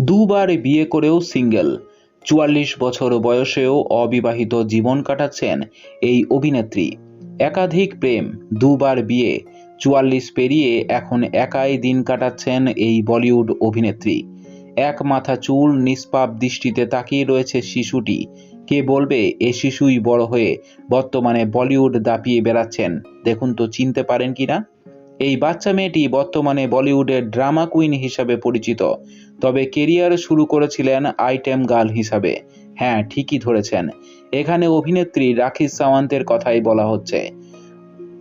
দুবার বিয়ে করেও সিঙ্গেল। চুয়াল্লিশ বছর বয়সেও অবিবাহিত জীবন কাটাচ্ছেন এই অভিনেত্রী। একাধিক প্রেম, দুবার বিয়ে, চুয়াল্লিশ পেরিয়ে এখন একাই দিন কাটাচ্ছেন এই বলিউড অভিনেত্রী। এক মাথা চুল, নিষ্পাপ দৃষ্টিতে তাকিয়ে রয়েছে শিশুটি। কে বলবে, এ শিশুই বড় হয়ে বর্তমানে বলিউড দাপিয়ে বেড়াচ্ছেন দেখুন তো, চিনতে পারেন কিনা? এই বাচ্চা মেয়েটি বর্তমানে বলিউডের ড্রামা কুইন হিসাবে পরিচিত, তবে কেরিয়ার শুরু করেছিলেন আইটেম গার্ল হিসাবে। হ্যাঁ ঠিকই ধরেছেন। এখানে অভিনেত্রী রাখি সাওয়ান্তের কথাই বলা হচ্ছে।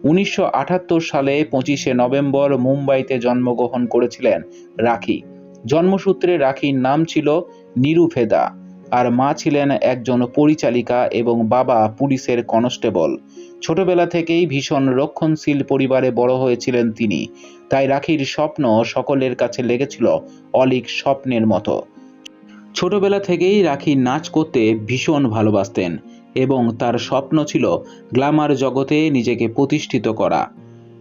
উনিশশো আটাত্তর সালে পঁচিশে নভেম্বর মুম্বাইতে জন্মগ্রহণ করেছিলেন রাখি। জন্মসূত্রে রাখির নাম ছিল নিরুফেদা। আর মা ছিলেন একজন পরিচালিকা এবং বাবা পুলিশের কনস্টেবল। ছোটবেলা থেকেই ভীষণ রক্ষণশীল পরিবারে বড় হয়েছিলেন তিনি। তাই রাখির স্বপ্ন সকলের কাছে লেগেছিল অলিক স্বপ্নের মতো। ছোটবেলা থেকেই রাখি নাচ করতে ভীষণ ভালোবাসতেন এবং তার স্বপ্ন ছিল গ্লামার জগতে নিজেকে প্রতিষ্ঠিত করা।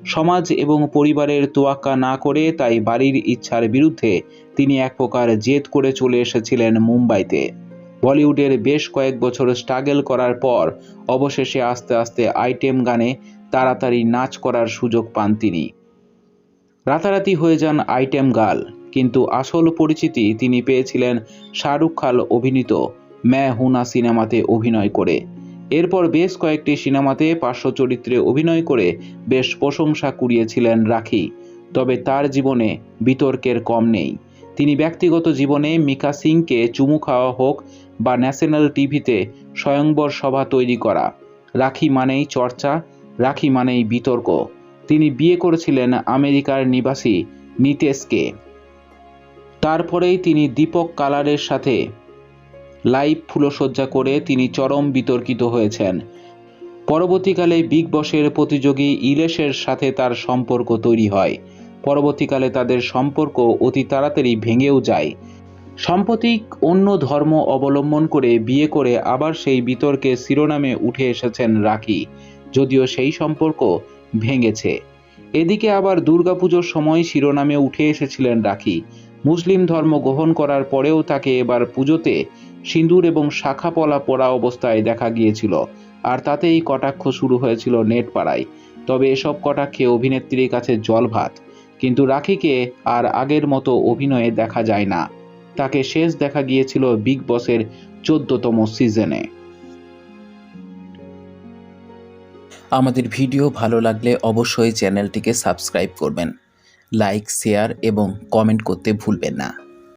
সমাজ এবং পরিবারের তোয়াক্কা না করে তাই বাড়ির ইচ্ছার বিরুদ্ধে তিনি এক প্রকার জেদ করে চলে এসেছিলেন মুম্বাইতে। বলিউডের বেশ কয়েক বছর স্ট্রাগল করার পর অবশেষে আস্তে আস্তে আইটেম গানে তাড়াতাড়ি নাচ করার সুযোগ পান তিনি। রাতারাতি হয়ে যান আইটেম গার্ল কিন্তু আসল পরিচিতি তিনি পেয়েছিলেন শাহরুখ খাল অভিনীত ম্যা হুনা সিনেমাতে অভিনয় করে। এরপর বেশ কয়েকটি সিনেমাতে পার্শ্ব চরিত্রে অভিনয় করে বেশ প্রশংসা কুড়িয়েছিলেন রাখি, তবে তার জীবনে বিতর্কের কম নেই। তিনি ব্যক্তিগত জীবনে মিকা সিংকে চুমু খাওয়া হোক বা ন্যাশনাল টিভিতে স্বয়ংবর সভা তৈরি করা, রাখি মানেই চর্চা, রাখি মানেই বিতর্ক। তিনি বিয়ে করেছিলেন আমেরিকার নিবাসী নিতেশকে। তারপরেই তিনি দীপক কালারের সাথে লাইভ ফুলসজ্জা করে তিনি চরম বিতর্কিত হয়েছেন। পরবর্তীকালে বিগ বসের প্রতিযোগী ইলেশের সাথে তার সম্পর্ক তৈরি হয়। পরবর্তীকালে তাদের সম্পর্ক অতি তাড়াতাড়ি ভেঙেও যায়। সাম্প্রতিক অন্য ধর্ম অবলম্বন করে বিয়ে করে আবার সেই বিতর্কে শিরোনামে উঠে এসেছেন রাখি যদিও সেই সম্পর্ক ভেঙেছে। এদিকে আবার দুর্গাপুজোর সময় শিরোনামে উঠে এসেছিলেন রাখি। মুসলিম ধর্ম গ্রহণ করার পরেও তাকে এবার পুজোতে সিঁদুর এবং শাখা পলা পরা অবস্থায় দেখা গিয়েছিল, আর তাতেই কটাক্ষ শুরু হয়েছিল নেট পাড়ায় তবে এসব কটাক্ষে অভিনেত্রীর কাছে জল ভাত কিন্তু রাখিকে আর আগের মতো অভিনয়ে দেখা যায় না। তাকে শেষ দেখা গিয়েছিল বিগ বসের চোদ্দতম সিজনে। আমাদের ভিডিও ভালো লাগলে অবশ্যই চ্যানেলটিকে সাবস্ক্রাইব করবেন। লাইক, শেয়ার এবং কমেন্ট করতে ভুলবেন না।